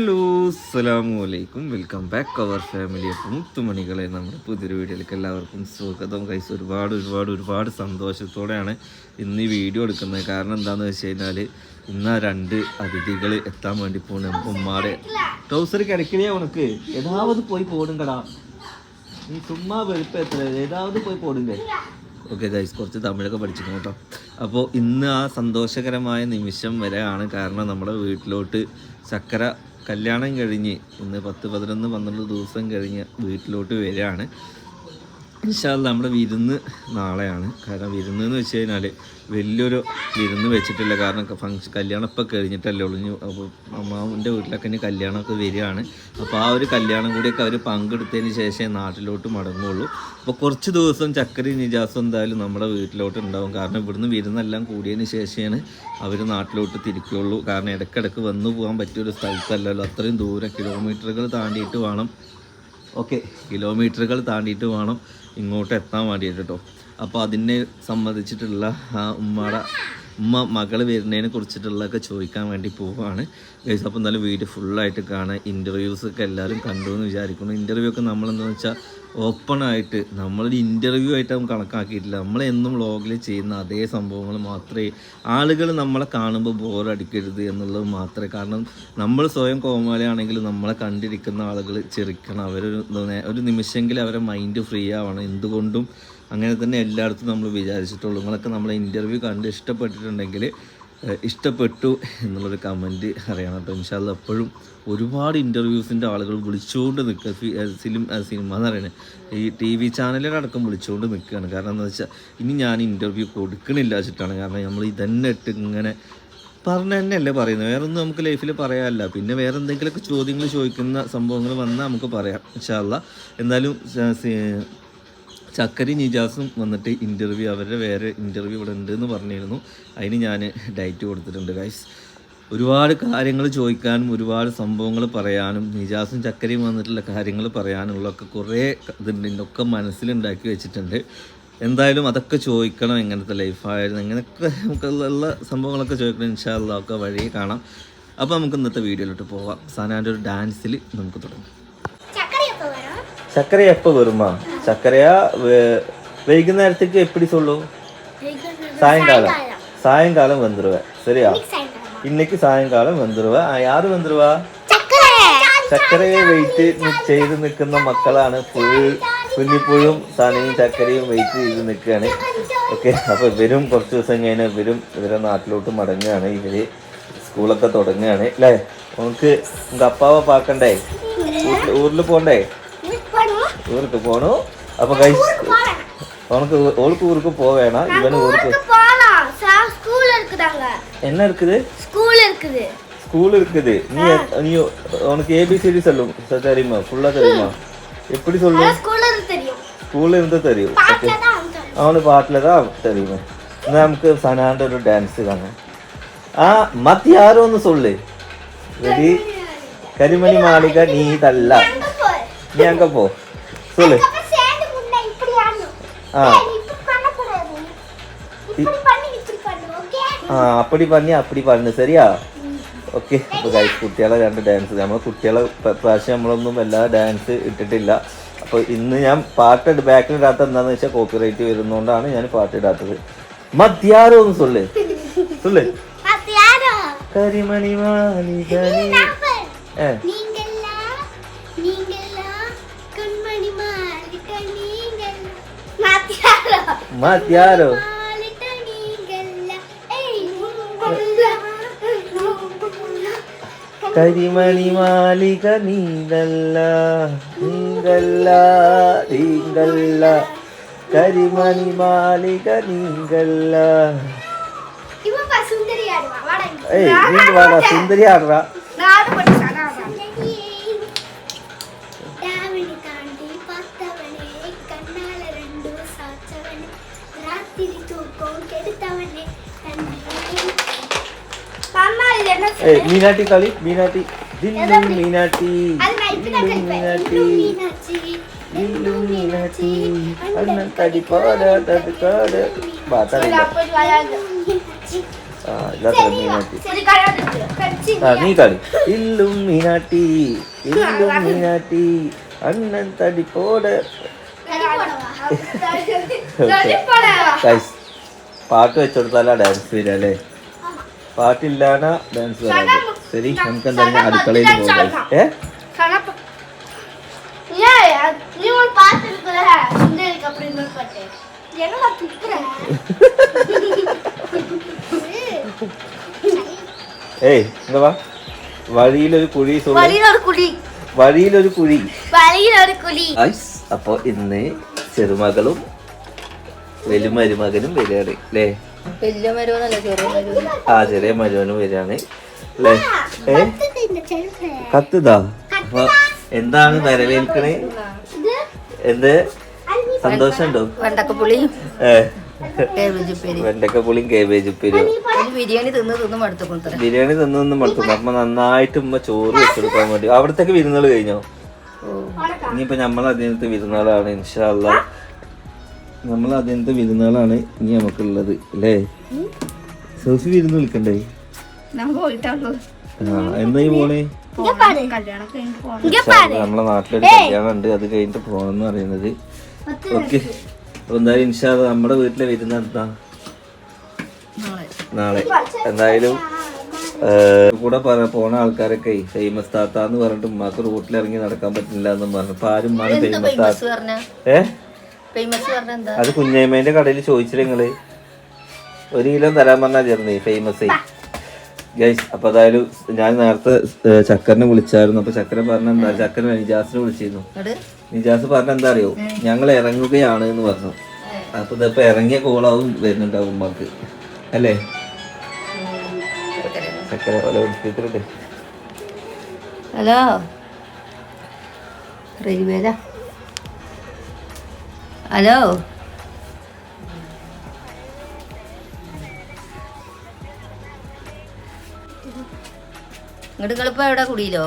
Hello അസ്സലാമു അലൈക്കും. Welcome back our family. അപ്പം മുത്തുമണികളെ നമ്മുടെ പുതിയൊരു വീഡിയോയിലേക്ക് എല്ലാവർക്കും സ്വാഗതം. കൈസ് ഒരുപാട് ഒരുപാട് ഒരുപാട് സന്തോഷത്തോടെയാണ് ഇന്ന് ഈ വീഡിയോ എടുക്കുന്നത്. കാരണം എന്താണെന്ന് വെച്ച് കഴിഞ്ഞാൽ ഇന്ന് രണ്ട് അതിഥികൾ എത്താൻ വേണ്ടി പോകുന്ന നമുക്ക് ഉമ്മാടെ ട്രൗസർ കിടക്കണേ ഉനക്ക്. ഏതാവത് പോയി പോടുങ്കടാ നീ ചുമ്മാ വെളുപ്പം എത്ര ഏതാവത് പോയി പോടുങ്കേ ഓക്കെ ഗൈസ് കുറച്ച് തമിഴൊക്കെ പഠിച്ചിരുന്നു കേട്ടോ. അപ്പോൾ ഇന്ന് ആ സന്തോഷകരമായ നിമിഷം വരെയാണ് കാരണം നമ്മുടെ വീട്ടിലോട്ട് ചക്കര കല്യാണം കഴിഞ്ഞ് ഇന്ന് പത്ത് പതിനൊന്ന് പന്ത്രണ്ട് ദിവസം കഴിഞ്ഞ് വീട്ടിലോട്ട് വരികയാണ്. ഇൻഷാല്ല നമ്മുടെ വിരുന്ന് നാളെയാണ്. കാരണം വിരുന്ന് എന്ന് വെച്ച് കഴിഞ്ഞാൽ വലിയൊരു വിരുന്ന് വെച്ചിട്ടില്ല. കാരണം ഫങ്ഷൻ കല്യാണം ഇപ്പോൾ കഴിഞ്ഞിട്ടല്ലേ ഉള്ളൂ. അപ്പോൾ അമ്മാവിന്റെ വീട്ടിലൊക്കെ ഇനി കല്യാണമൊക്കെ വരികയാണ്. അപ്പോൾ ആ ഒരു കല്യാണം കൂടിയൊക്കെ അവർ പങ്കെടുത്തതിന് ശേഷമേ നാട്ടിലോട്ട് മടങ്ങുള്ളൂ. അപ്പോൾ കുറച്ച് ദിവസം ചക്കരി നിജാസും എന്തായാലും നമ്മുടെ വീട്ടിലോട്ട് ഉണ്ടാവും. കാരണം ഇവിടുന്ന് വിരുന്നെല്ലാം കൂടിയതിന് ശേഷമാണ് അവർ നാട്ടിലോട്ട് തിരിക്കുകയുള്ളൂ കാരണം ഇടയ്ക്കിടയ്ക്ക് വന്നു പോകാൻ പറ്റിയൊരു സ്ഥലത്തല്ലല്ലോ. അത്രയും ദൂരം കിലോമീറ്ററുകൾ താണ്ടിയിട്ട് വേണം. ഓക്കെ കിലോമീറ്ററുകൾ താണ്ടിയിട്ട് വേണം. ഇങ്ങോട്ട് എത്താൻ വേണ്ടിയിട്ട് കേട്ടോ അപ്പോൾ അതിനെ സംബന്ധിച്ചിട്ടുള്ള ആ ഉമ്മയുടെ ഉമ്മ മകൾ വരുന്നതിനെ കുറിച്ചിട്ടുള്ളതൊക്കെ ചോദിക്കാൻ വേണ്ടി പോവുകയാണ് ഗൈസ് അപ്പോൾ എന്തായാലും വീഡിയോ ഫുള്ളായിട്ട് കാണാൻ ഇന്റർവ്യൂസ് ഒക്കെ എല്ലാവരും കണ്ടു എന്ന് വിചാരിക്കുന്നു. ഇന്റർവ്യൂ ഒക്കെ നമ്മളെന്താണെന്ന് വെച്ചാൽ ഓപ്പൺ ആയിട്ട് നമ്മളൊരു ഇന്റർവ്യൂ ആയിട്ട് നമ്മൾ കണക്കാക്കിയിട്ടില്ല. നമ്മൾ എന്നും വ്ളോഗിൽ ചെയ്യുന്ന അതേ സംഭവങ്ങൾ മാത്രമേ ആളുകൾ നമ്മളെ കാണുമ്പോൾ ബോറടിക്കരുത് എന്നുള്ളത് മാത്രമേ. കാരണം നമ്മൾ സ്വയം കോമാലയാണെങ്കിൽ നമ്മളെ കണ്ടിരിക്കുന്ന ആളുകൾ ചെറുക്കണം. അവരൊരു ഒരു നിമിഷമെങ്കിലും അവരെ മൈൻഡ് ഫ്രീ ആവണം. എന്തുകൊണ്ടും അങ്ങനെ തന്നെ എല്ലായിടത്തും നമ്മൾ വിചാരിച്ചിട്ടുള്ളൂ. നിങ്ങളൊക്കെ നമ്മളെ ഇന്റർവ്യൂ കണ്ട് ഇഷ്ടപ്പെട്ടിട്ടുണ്ടെങ്കിൽ ഇഷ്ടപ്പെട്ടു എന്നുള്ളൊരു കമന്റ് അറിയണം കേട്ടോ. ഇൻഷാല്ല എപ്പോഴും ഒരുപാട് ഇന്റർവ്യൂസിന്റെ ആളുകൾ വിളിച്ചുകൊണ്ട് നിൽക്കുക. ഫിലിം സിനിമ എന്ന് പറയുന്നത്. ഈ ടി വി ചാനലുകളടക്കം വിളിച്ചുകൊണ്ട് നിൽക്കുകയാണ്. കാരണം എന്താ വെച്ചാൽ ഇനി ഞാൻ ഇന്റർവ്യൂ കൊടുക്കണില്ല വെച്ചിട്ടാണ്. കാരണം നമ്മൾ ഇതന്നെ ഇട്ട് ഇങ്ങനെ പറഞ്ഞ തന്നെയല്ലേ പറയുന്നത്. വേറെ ഒന്നും നമുക്ക് ലൈഫിൽ പറയാനല്ല. പിന്നെ വേറെ എന്തെങ്കിലുമൊക്കെ ചോദ്യങ്ങൾ ചോദിക്കുന്ന സംഭവങ്ങൾ വന്നാൽ നമുക്ക് പറയാം. ഇൻഷാല്ല എന്തായാലും ചക്കരി നിജാസും വന്നിട്ട് ഇന്റർവ്യൂ അവരുടെ വേറെ ഇന്റർവ്യൂ ഇവിടെ ഉണ്ട് എന്ന് പറഞ്ഞിരുന്നു. അതിന് ഞാൻ ഡയറ്റ് കൊടുത്തിട്ടുണ്ട് ഗൈസ് ഒരുപാട് കാര്യങ്ങൾ ചോദിക്കാനും ഒരുപാട് സംഭവങ്ങൾ പറയാനും നിജാസും ചക്കരയും വന്നിട്ടുള്ള കാര്യങ്ങൾ പറയാനുള്ളതൊക്കെ കുറേ ഇതുണ്ട് ഇതൊക്കെ മനസ്സിലുണ്ടാക്കി വെച്ചിട്ടുണ്ട്. എന്തായാലും അതൊക്കെ ചോദിക്കണം എങ്ങനത്തെ ലൈഫായിരുന്നു എങ്ങനെയൊക്കെ നമുക്കുള്ള സംഭവങ്ങളൊക്കെ ചോദിക്കണം. ഇൻഷാല്ല ഒക്കെ വഴി കാണാം. അപ്പോൾ നമുക്ക് ഇന്നത്തെ വീഡിയോയിലോട്ട് പോവാം. സാനാന്റെ ഒരു ഡാൻസിൽ നമുക്ക് തുടങ്ങാം. சர்க்கரை எப்போ வருமா சர்க்கரையா வே- வைகுந்தேரத்துக்கு எப்படி சொல்லும் சாயங்காலம் சாயங்காலம் வந்துருவேன் சரியா இன்னைக்கு சாயங்காலம் வந்துருவேன் ആ, யாரு வந்துருவா ചക്കരയെ വെയിറ്റ് ചെയ്ത് നിൽക്കുന്ന മക്കളാണ് ഫുൾ കുഞ്ഞിപ്പുഴും സനയും ചക്കരയും വെയിറ്റ് ചെയ്ത് നിൽക്കുകയാണ് ഓക്കെ അപ്പൊ ഇവരും കുറച്ച് ദിവസം കഴിഞ്ഞാൽ ഇവരും ഇവരെ നാട്ടിലോട്ട് മടങ്ങുകയാണ് ഇവര് സ്കൂളൊക്കെ തുടങ്ങുകയാണ് അല്ലേ നമുക്ക് നമുക്ക് അപ്പാവ പാക്കണ്ടേ ഊരിൽ ഊരിൽ പോണ്ടേ ஊருக்கு போகணும். அப்போ கைஸ் உனக்கு ஒழுக்கு ஊருக்கு போக வேணாம். இவனு ஊருக்கு என்ன இருக்குது? ஸ்கூல் இருக்குது. ஸ்கூல் இருக்குது. நீ நீ உனக்கு ஏபிசிடி சொல்லும். தெரியுமா? ஃபுல்லாக தெரியுமா? எப்படி சொல்லு ஸ்கூல்ல இருந்தால் தெரியும். ஓகே அவனு பாட்டில் தான் தெரியும். நமக்கு சனான்ற ஒரு டான்ஸ் தாங்க ஆ மத்த யாரும் ஒன்று சொல்லு. ரெடி கரிமணி மாளிகை. நீ தள்ள. நீ அங்கே போ. చూలే അപ്പടി പണി അപ്പടി പറഞ്ഞു ശരിയാ? ഓക്കെ. അപ്പോൾ കുട്ടികളെ രണ്ട് ഡാൻസ് നമ്മൾ കുട്ടികളെ പ്രാവശ്യം നമ്മളൊന്നും എല്ലാ ഡാൻസ് ഇട്ടിട്ടില്ല. അപ്പോൾ ഇന്ന് ഞാൻ പാട്ട് ബാക്കിൽ ഇടാത്ത എന്താണെന്ന് വെച്ചാൽ കോപ്പി റൈറ്റ് വരുന്നോണ്ടാണ് ഞാൻ പാട്ട് ഇടാത്തത്. മദ്യാരോ എന്ന് സൊല്ലേ. സൊല്ലേ. കരിമണി മാണി ഏ. ಮತ್ കരിമണി മാലിക നീങ്ങല്ല നീങ്ങല്ല നീങ്ങല്ല കരിമണി മാലിക നീന്തല്ല. ഏയ് നീ വാടാ സുന്ദരി ആടുറാ Minati kali, minati, dinding minati, dinding minati, dinding minati, minati, minati, minati, minati, പാട്ട് വെച്ചെടുത്താലാ ഡാൻസ് വരിക അല്ലേ? പാട്ടില്ലാണ ഡാൻസ് വരാതെ ശരി നമുക്ക് എന്തായാലും അടുക്കളയിൽ പോകാം. ഏ? ഏയ് എന്താ വഴിയിലൊരു കുഴി വഴിയിലൊരു കുഴി. വഴിയിലൊരു ഇന്ന് ചെറുമകളും വലിയ മരുമകനും വരികയാണ് അല്ലേ? ചെറിയ ആ ചെറിയ മരുവനും വരികയാണ് അല്ലേ? ഏ? അപ്പൊ എന്താണ് വരവേൽക്കണേ? എന്ത്? സന്തോഷമുണ്ടോ? വെണ്ടക്കപ്പുളിയും വെണ്ടക്കപ്പുളിയും കേബേജ് ഉപ്പേരിയും ബിരിയാണി തിന്ന് തിന്ന് മടുത്തു ബിരിയാണി നന്നായിട്ട് ഉമ്മ ചോറ് വെച്ചെടുക്കാൻ വേണ്ടി. അവിടത്തേക്ക് വിരുന്നുകൾ കഴിഞ്ഞോ? ഇനിയിപ്പോ നമ്മൾ അതിനകത്ത് വിരുന്നാളാണ് ഇൻഷാല്ല നമ്മൾ അതിന്റെ വിരുന്നുകളാണ് ഇനി നമുക്കുള്ളത് അല്ലേ? സോസി വിരുന്ന് വിളിക്കണ്ടേ? എന്നായി പോണേ. നമ്മളെ നാട്ടിലൊരു കല്യാണം ഉണ്ട് അത് കഴിഞ്ഞിട്ട് പോണെന്ന് പറയുന്നത്. ഓക്കെ. അപ്പൊ എന്തായാലും ഇൻഷാ നമ്മുടെ വീട്ടിലെ വിരുന്ന് എന്താ നാളെ. എന്തായാലും കൂടെ പോണ ആൾക്കാരൊക്കെ ഫേമസ് താത്ത എന്ന് പറഞ്ഞിട്ട് ഉമ്മാക്ക് റോട്ടിൽ ഇറങ്ങി നടക്കാൻ പറ്റില്ല എന്ന് പറഞ്ഞു. അപ്പൊ ആരും ഫേമസ് താത്ത ഏഹ് അത് കുഞ്ഞേമ്മേന്റെ കടയിൽ ചോദിച്ചില്ല നിങ്ങൾ? ഒരു കിലോ തരാൻ പറഞ്ഞാൽ ചേർന്നേ ഫേമസ് ഗൈസ് അപ്പൊ അതായാലും ഞാൻ നേരത്തെ ചക്കറിനെ വിളിച്ചായിരുന്നു. അപ്പൊ ചക്കരൻ പറഞ്ഞ എന്താ? ചക്കരൻ നിജാസിനെ വിളിച്ചിരുന്നു. നിജാസ് പറഞ്ഞ എന്താ അറിയോ? ഞങ്ങൾ ഇറങ്ങുകയാണ് എന്ന് പറഞ്ഞു. അപ്പൊ ഇതിപ്പോ ഇറങ്ങിയ കോളാവും വരുന്നുണ്ടാവും ഉമ്മക്ക്. അല്ലേ? ചക്കര ഹലോ. റെയിൽവേല. ഹലോ. ഇങ്ങോട്ട് നിങ്ങളിപ്പോ എവിടെ കുടിയിലോ?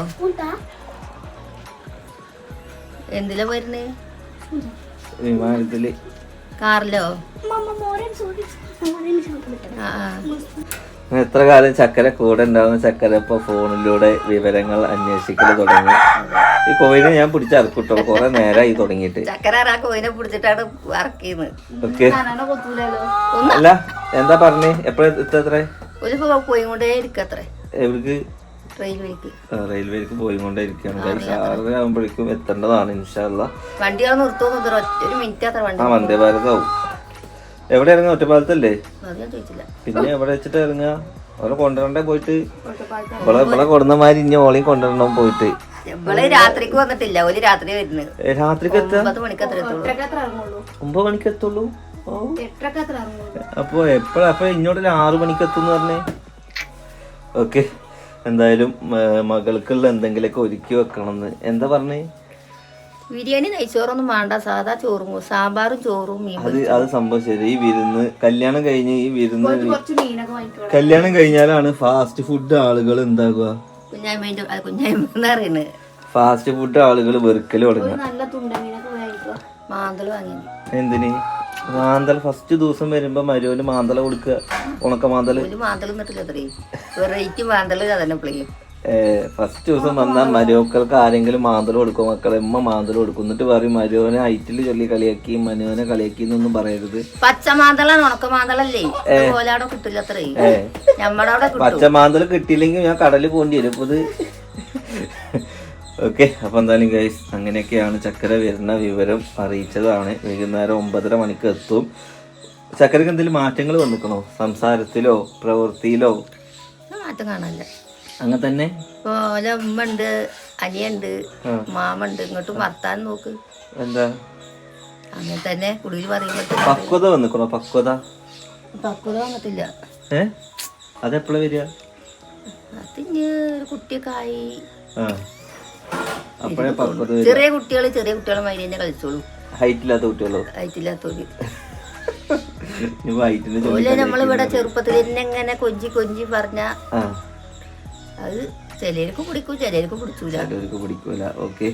എന്തിലാ പോയിരുന്നേ? വിമാനത്തിൽ കാറിലോ? എത്ര കാലം ചക്കര കൂടെ ഉണ്ടാവുന്ന ചക്കര ഇപ്പൊ ഫോണിലൂടെ വിവരങ്ങൾ അന്വേഷിക്കൽ തുടങ്ങി. ഈ കോയിനെ ഞാൻ പിടിച്ചറക്കൂട്ടോ കൊറേ നേരമായി തുടങ്ങിയിട്ട്. അല്ല എന്താ പറഞ്ഞേ? എപ്പോഴത്തെ എത്ര ഒരു കോയിൻ കൊണ്ടേ ഇരിക്കത്രേ റെയിൽവേക്ക്. ഇരിക്കുകയാണ് guys. ആറര ആകുമ്പോഴേക്കും എത്തേണ്ടതാണ് ഇൻഷാല്ല വണ്ടി ഒരു മിനിറ്റ് ആ വന്ദേ ഭാരതാവും എവിടെ ഇറങ്ങാ ഒറ്റപ്പാലത്തല്ലേ പിന്നെ എവിടെ വെച്ചിട്ട് ഇറങ്ങുക? അവളെ കൊണ്ടുവരണ്ടേ പോയിട്ട്? ഇവിടെ ഇവിടെ കൊടുന്ന ഇനി ഓളെയും കൊണ്ടുവരണം പോയിട്ട്. രാത്രിക്ക് വന്നിട്ടില്ല. ഒരു രാത്രി വരുന്നത് രാത്രിക്ക് എത്താ? ഒമ്പത് മണിക്ക് എത്തുള്ളൂ. അപ്പൊ എപ്പോഴാ? അപ്പൊ ഇങ്ങോട്ടൊരു ആറു മണിക്ക് എത്തും പറഞ്ഞേ? ഓക്കെ. എന്തായാലും മകൾക്കുള്ള എന്തെങ്കിലുമൊക്കെ ഒരുക്കി വെക്കണം എന്ന് എന്താ പറഞ്ഞേ? ബിരിയാണി നെയ്ച്ചോറൊന്നും വേണ്ട. സാധാ ചോറും സാമ്പാറും ചോറും മീൻ അത് അത് സംഭവം ശരി. ഈ വിരുന്ന് കല്യാണം കഴിഞ്ഞ് ഈ വിരുന്ന് കല്യാണം കഴിഞ്ഞാലാണ് ഫാസ്റ്റ് ഫുഡ് ആളുകൾ എന്താകുക? ഫാസ്റ്റ് ഫുഡ് ആളുകൾ വെറുക്കൽ തുടങ്ങുക. മാന്തൽ വാങ്ങി എന്തിന്? മാന്തൽ ഫസ്റ്റ് ദിവസം വരുമ്പോ മരുവന് മാന്തല കൊടുക്കുക. ഉണക്ക മാന്തൽ. ഒരു മാന്തൽ നിന്നിട്ടില്ല അത്രേ. വെറൈറ്റി മാന്തൽ അതന്നെ പ്ലെയും ഫസ്റ്റ് ദിവസം വന്നാൽ മരുവക്കൾക്ക് ആരെങ്കിലും മാന്തൽ കൊടുക്കും മക്കളെ ഉമ്മ മാന്തൽ കൊടുക്കും. എന്നിട്ട് പറയും മരുവനെ ഐറ്റിൽ ചൊല്ലി കളിയാക്കി മനുവനെ കളിയാക്കി എന്നൊന്നും പറയരുത്. പച്ച മാന്തലാണ് ഉണക്ക മാന്തലല്ലേ? കിട്ടില്ല നമ്മുടെ പച്ച മാന്തൽ കിട്ടിയില്ലെങ്കിൽ ഞാൻ കടലിൽ പോകേണ്ടി വരും. ഇപ്പൊ ഇത് ഓക്കെ അപ്പൊ എന്തായാലും ഗൈസ് അങ്ങനെയൊക്കെയാണ് ചക്കര വരുന്ന വിവരം അറിയിച്ചതാണ്. വൈകുന്നേരം ഒമ്പതര മണിക്ക് എത്തും. ചക്കരക്ക് എന്തെങ്കിലും മാറ്റങ്ങൾ വന്നിക്കണോ സംസാരത്തിലോ പ്രവൃത്തിയിലോ? മാറ്റം കാണാനില്ല അങ്ങനെ തന്നെ? ഉമ്മണ്ട് ഉമ്മ ഉണ്ട് അനിയുണ്ട് മാമുണ്ട് ഇങ്ങോട്ട് വർത്താൻ നോക്ക്. എന്താ? അങ്ങനെ തന്നെ കുടിയിൽ പറയുമ്പോഴത്തേക്ക് പക്വത വന്നിക്കണോ പക്വത? പക്വത വന്നിട്ടില്ല. ഏ? അതെപ്പോഴാ വരിക? അതിന് ഒരു കുട്ടിയൊക്കെ ആയി. അപ്പോഴേ പക്വത വരിക. ചെറിയ കുട്ടികൾ ചെറിയ കുട്ടികളെ മാതിരി തന്നെ കളിച്ചോളൂ. ഹൈറ്റ് ഇല്ലാത്ത കുട്ടികളോ? ആയിട്ടില്ലാത്തവര് ഇനി ഹൈറ്റിന് അതുപോലെ നമ്മളിവിടെ ചെറുപ്പത്തിൽ തന്നെ ഇങ്ങനെ കൊഞ്ചി കൊഞ്ചി പറഞ്ഞ ആ. അത് ചിലർക്ക് കുടിക്കും ചിലർക്ക് പിടിച്ചൂല. പിടിക്കൂല. ഓക്കെ.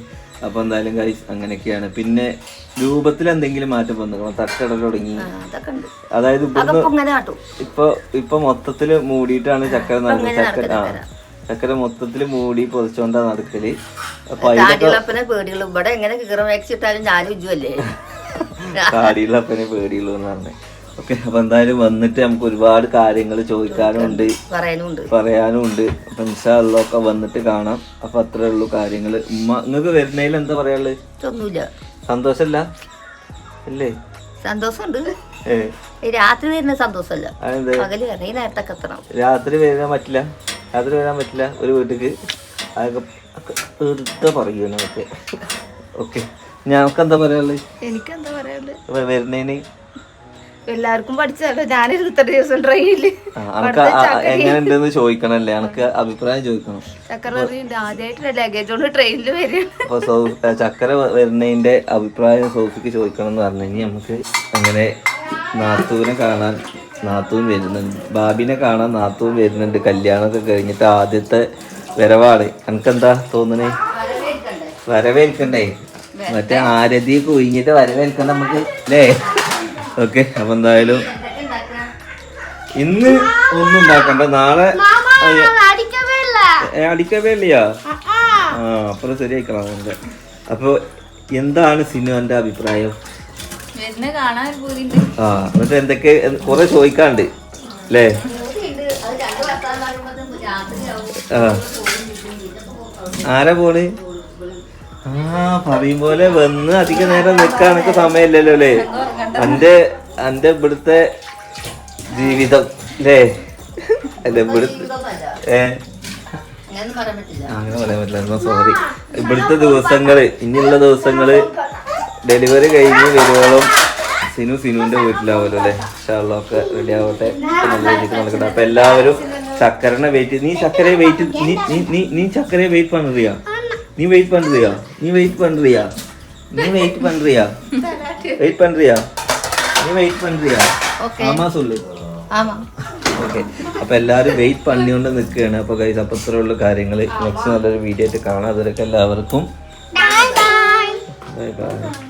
അപ്പൊ എന്തായാലും ഗൈസ് അങ്ങനെയൊക്കെയാണ്. പിന്നെ രൂപത്തിൽ എന്തെങ്കിലും മാറ്റം വന്നിരിക്കണം തട്ടടൽ തുടങ്ങി. ആ, അതൊക്കെ ഉണ്ട്. അതായത് ഇവിടുന്ന് അതൊക്കെ ഇങ്ങനെ കാട്ടും. ഇപ്പൊ ഇപ്പൊ മൊത്തത്തിൽ മൂടിയിട്ടാണ് ചക്കര നടക്കുന്നത് ചക്കര ആ. ചക്കര മൊത്തത്തിൽ മൂടി പൊതിച്ചോണ്ടാ നടക്കൽ. ഇവിടെ എങ്ങനെ കീറ ഞാനും കാടിയുള്ളപ്പനെ പേടിയുള്ളൂ എന്ന് പറഞ്ഞു. ഓക്കെ അപ്പൊ എന്തായാലും വന്നിട്ട് നമുക്ക് ഒരുപാട് കാര്യങ്ങൾ ചോദിക്കാനുണ്ട്. പറയാനുണ്ട്. പറയാനും ഉണ്ട് അപ്പൊ ഇൻഷാള്ളൊക്കെ വന്നിട്ട് കാണാം. അപ്പൊ അത്രേ ഉള്ളൂ കാര്യങ്ങൾ ഉമ്മ നിങ്ങൾക്ക് വരുന്നതിൽ എന്താ പറയാനുള്ളത് ഒന്നുമില്ല സന്തോഷല്ല? അല്ലേ സന്തോഷമുണ്ട്. രാത്രി വരുന്ന സന്തോഷമല്ല. പകൽ ഈ എത്തണം. രാത്രി വരാൻ പറ്റില്ല? രാത്രി വരാൻ പറ്റില്ല ഒരു വീട്ടിക്ക്. അതൊക്കെ തീർത്ത പറയൂ നമുക്ക്. ഓക്കെ. ഞങ്ങൾക്ക് എന്താ പറയാനുള്ളത് എനിക്കെന്താ പറയാനുള്ളത് വരുന്നതിന്? എല്ലാവർക്കും പഠിച്ചല്ലോ ഞാൻ ഇരുപത്തെട്ട് ദിവസം ട്രെയിനിൽ ആ- എങ്ങനെയുണ്ടെന്ന് ചോദിക്കണല്ലേ? എനക്ക് അഭിപ്രായം ചോദിക്കണം. ചക്കര പറയുന്നുണ്ട് ആദ്യമായിട്ട് ലഗേജ് കൊണ്ട് ട്രെയിനിൽ വരികയാണ് ചക്കര വരുന്നതിന്റെ അഭിപ്രായം സോഫിക്ക് ചോദിക്കണം എന്ന് പറഞ്ഞു കഴിഞ്ഞാൽ നമുക്ക് അങ്ങനെ നാത്തൂനെ കാണാൻ നാത്തൂൻ വരുന്നുണ്ട്. ബാബിനെ കാണാൻ നാത്തും വരുന്നുണ്ട്. കല്യാണമൊക്കെ കഴിഞ്ഞിട്ട് ആദ്യത്തെ വരവാണ്. എനിക്കെന്താ തോന്നണേ? വരവേൽക്കണ്ടേ? മറ്റേ ആരതി കുഴിഞ്ഞിട്ട് വരവേൽക്കണ്ട നമുക്ക് അല്ലേ ഓക്കെ അപ്പൊ എന്തായാലും ഇന്ന് ഒന്നും ഉണ്ടാക്കണ്ട. നാളെ അടിക്കവേ ഇല്ലയാ ആ അപ്പുറം ശരിയായിക്കണം അതുകൊണ്ട്. അപ്പൊ എന്താണ് സിനുവിന്റെ അഭിപ്രായം? ആ എന്നിട്ട് എന്തൊക്കെ എന്ത് കുറെ ചോദിക്കാണ്ട് അല്ലേ ആ ആരാ പോണ്? ആ പറയും പോലെ വന്ന് അധിക നേരം നിൽക്കാനൊക്കെ സമയമില്ലല്ലോ അല്ലേ എന്റെ എന്റെ ഇവിടുത്തെ ജീവിതം അല്ലേ അല്ല ഇവിടുത്തെ ഏ? അങ്ങനെ പറയാൻ പറ്റില്ല. സോറി ഇവിടുത്തെ ദിവസങ്ങൾ ഇനിയുള്ള ദിവസങ്ങൾ ഡെലിവറി കഴിഞ്ഞ് വരുവോളം സിനു സിനുവിന്റെ വീട്ടിലാവുമല്ലോ അല്ലേ? ഷാളൊക്കെ റെഡി ആവട്ടെ. നല്ല രീതിക്ക് നടക്കട്ടെ. അപ്പം എല്ലാവരും ചക്കരനെ വെയിറ്റ് നീ ചക്കരയെ വെയിറ്റ് നീ നീ നീ ചക്കരയെ വെയിറ്റ് പണ്ടിയാ നീ വെയിറ്റ് പണ്ടിയാ നീ വെയിറ്റ് പണ്ടിയാ നീ വെയിറ്റ് പണ്ടിയാ വെയിറ്റ് പണ്ടിയാ നീ വെയിറ്റ് പണ്ടിയാ ആമാ സൊല്ലു. ആമാ. ഓക്കെ അപ്പോൾ എല്ലാവരും വെയിറ്റ് പണിയുകൊണ്ട് നിൽക്കുകയാണ്. അപ്പോൾ കൈസ് അപ്പം കാര്യങ്ങൾ നെക്സ്റ്റ് നല്ലൊരു വീഡിയോ ആയിട്ട് കാണാം. അതിലൊക്കെ എല്ലാവർക്കും. Bye bye